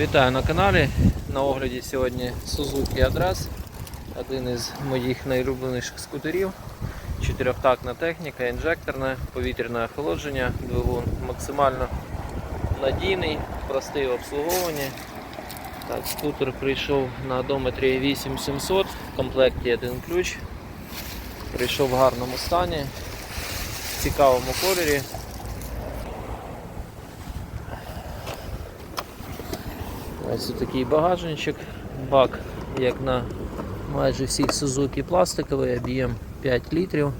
Вітаю на каналі. На огляді сьогодні Suzuki Адрес, один із моїх найулюбленіших скутерів. Чотирьохтактна техніка, інжекторне, повітряне охолодження, двигун максимально надійний, простий в обслуговуванні. Так, скутер прийшов на одометрі 8700, в комплекті один ключ. Прийшов в гарному стані, в цікавому кольорі. Ось такий багажничок, бак, як на майже всіх Suzuki пластиковий, об'єм 5 літрів.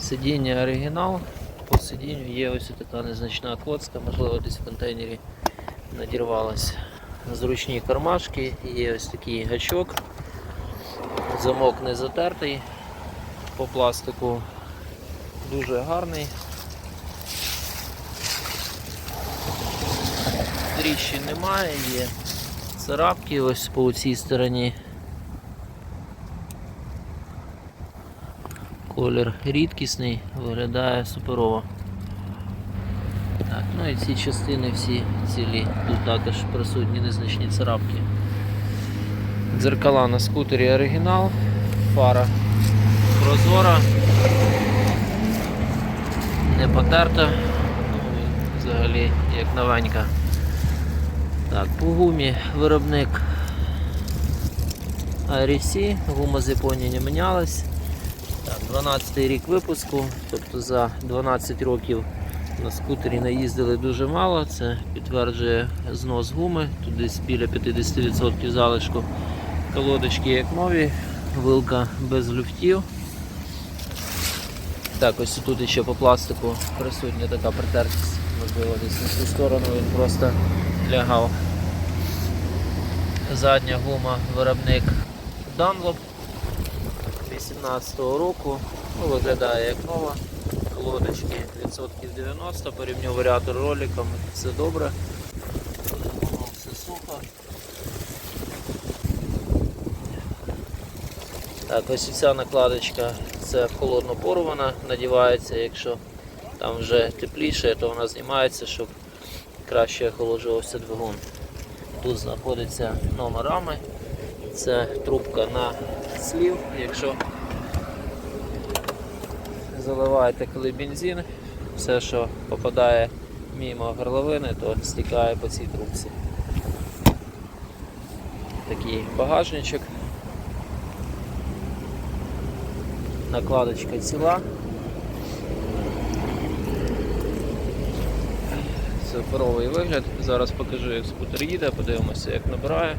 Сидіння оригінал, по сидінню є ось така незначна коцка, можливо десь в контейнері надірвалася. Зручні кармашки, є ось такий гачок, замок не затертий, по пластику дуже гарний. Тріщин немає, є царапки ось по цій стороні. Колір рідкісний, виглядає суперово. Так, ну і ці частини всі цілі, тут також присутні незначні царапки. Дзеркала на скутері оригінал, фара прозора, не потерта, ну, взагалі як новенька. Так, по гумі виробник RC, гума з Японії не мінялась. Так, 12 рік випуску, тобто за 12 років на скутері наїздили дуже мало, це підтверджує знос гуми, тут десь біля 50% залишку. Колодочки як нові, вилка без люфтів. Так, ось тут ще по пластику присутня така притертість, можливо, десь на цю сторону він просто лягав. Задня гума виробник Dunlop 18-го року. Ну, виглядає як нова. Колодочки відсотків 90, порівнюю варіатор роликом, все добре. Все сухо. Так, ось ця накладочка це холодно порвана, надівається, якщо там вже тепліше, то вона знімається, щоб краще охолоджувався двигун. Тут знаходиться номер рами, це трубка на слів. Якщо заливаєте коли бензин, все, що попадає мимо горловини, то стікає по цій трубці. Такий багажничок. Накладочка ціла. Суперовий вигляд. Зараз покажу, як скутер їде, подивимося, як набирає.